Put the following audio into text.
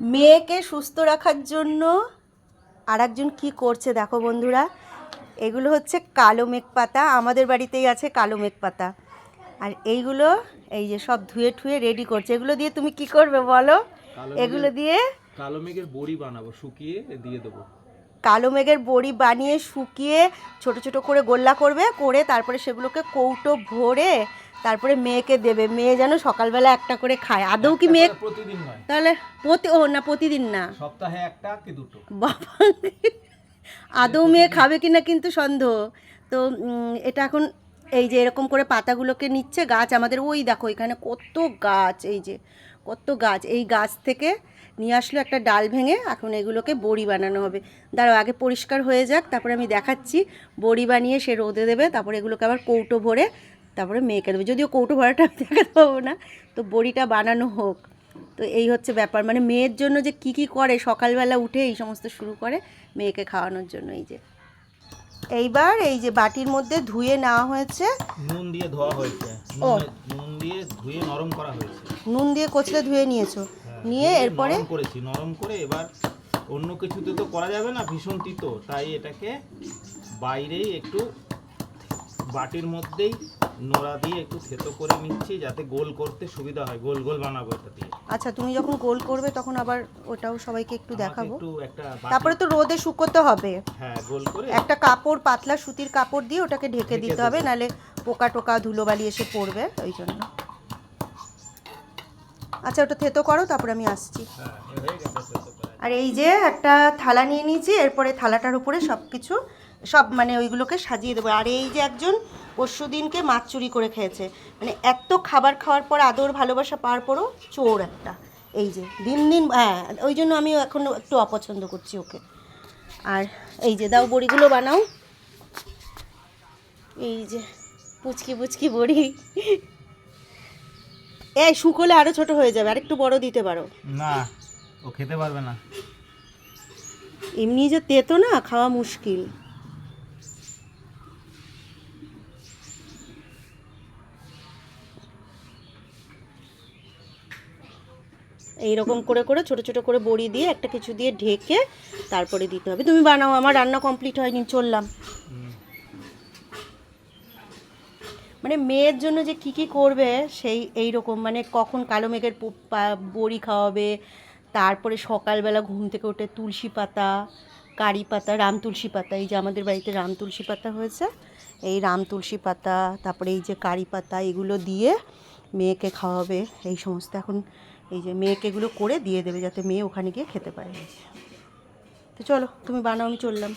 মেয়েকে সুস্থ রাখার জন্য আর একজন কী করছে দেখো বন্ধুরা। এগুলো হচ্ছে কালো মেঘ পাতা আমাদের বাড়িতেই আছে কালো মেঘ পাতা আর এইগুলো এই যে সব ধুয়ে ঠুয়ে রেডি করছে। এগুলো দিয়ে তুমি কি করবে বলো? এগুলো দিয়ে কালো মেঘের বড়ি বানাবো শুকিয়ে দিয়ে দেবো। কালো মেঘের বড়ি বানিয়ে শুকিয়ে ছোট ছোট করে গোল্লা করবে করে তারপরে সেগুলোকে কৌটো ভরে তারপরে মেয়েকে দেবে মেয়ে যেন সকালবেলা একটা করে খায়। আদৌ কি মেয়ে প্রতিদিন নয়। তাহলে প্রতি ও না প্রতিদিন না। সপ্তাহে একটা কি দুটো? বাবা আদৌ মেয়ে খাবে কিনা কিন্তু সন্দেহ। তো এটা এখন এই যে এরকম করে পাতাগুলোকে নিচ্ছে গাছ আমাদের ওই দেখো এখানে কত গাছ এই যে কত গাছ। এই গাছ থেকে নিয়ে আসলো একটা ডাল ভেঙে এখন এগুলোকে বড়ি বানানো হবে। দাঁড়াও আগে পরিষ্কার হয়ে যাক তারপরে আমি দেখাচ্ছি। বড়ি বানিয়ে সে রোদে দেবে তারপরে এগুলোকে আবার কৌটো ভরে তারপরে মেয়েকে দেবো। যদিও কৌটো ভরাটা আমি দেখাতে পাবো না তো বড়িটা বানানো হোক। তো এই হচ্ছে ব্যাপার মানে মেয়ের জন্য যে কি কি করে সকালবেলা উঠে এই সমস্ত শুরু করে মেয়েকে খাওয়ানোর জন্য এই যে। এইবার এই যে বাটির মধ্যে ধুয়ে নেওয়া হয়েছে। নুন দিয়ে ধোয়া হয়েছে। ও। নুন দিয়ে ধুয়ে নরম করা হয়েছে। নুন দিয়ে কচলে ধুয়ে নিয়েছো। হ্যাঁ, নিয়ে এরপরে নরম করেছি নরম করে এবার অন্য কিছুতে তো করা যাবে না ভীষণ তিতো। তাই এটাকে বাইরেই একটু বাটির মধ্যেই নোড়া দিয়ে একটু থেতো করে নিচ্ছি যাতে গোল করতে সুবিধা হয়। গোল গোল বানাবো এটা দিয়ে। আচ্ছা তুমি যখন গোল করবে তখন আবার ওটাও সবাইকে একটু দেখাবো। একটু একটা বাটি- তারপরে তো রোদে শুকোতে হবে। হ্যাঁ গোল করে একটা কাপড় পাতলা সুতির কাপড় দিয়ে ওটাকে ঢেকে দিতে হবে। নালে পোকা টোকা ধুলোবালি এসে পড়বে ওই জন্য। আচ্ছা ওটা থেতো করো তারপরে আমি আসছি। হ্যাঁ এ হয়ে গেছে থেতো করা। আর এই যে একটা থালা নিয়ে নিয়েছি এরপরে থালাটার উপরে সব কিছু সব মানে ওইগুলোকে সাজিয়ে দেবো। আর এই যে একজন পরশু দিনকে মাছ চুরি করে খেয়েছে। মানে এত খাবার খাওয়ার পর আদর ভালোবাসা পাওয়ার পরও চোর একটা। এই যে দিন দিন হ্যাঁ ওই জন্য আমি এখন একটু অপছন্দ করছি ওকে। আর এই যে দাও বড়িগুলো বানাও। এই যে পুচকি পুচকি বড়ি। এই শুকোলে আরও ছোট হয়ে যাবে আর একটু বড় দিতে পারো। না ও খেতে পারবে না। এমনি যে তেতো না খাওয়া মুশকিল। এইরকম করে করে, ছোট ছোট করে বড়ি দিয়ে একটা কিছু দিয়ে ঢেকে তারপরে দিতে হবে। তুমি বানাও, আমার রান্না কমপ্লিট হয়নি, চললাম। মানে মেয়ের জন্য যে কি কি করবে, সেই এই রকম মানে কখন কালো মেঘের বড়ি খাওয়াবে, তারপরে সকালবেলা ঘুম থেকে উঠে তুলসী পাতা, কারি পাতা, রাম তুলসী পাতা, এই যে আমাদের বাড়িতে রাম তুলসী পাতা হয়েছে, এই রাম তুলসী পাতা, তারপরে এই যে কারি পাতা, এগুলো দিয়ে মেয়েকে খাওয়াবে, এই সমস্ত এখন এই যে মেয়েকে এগুলো করে দিয়ে দেবে যাতে মেয়ে ওখানে গিয়ে খেতে পারে। তো চলো, তুমি বানাও, আমি চললাম।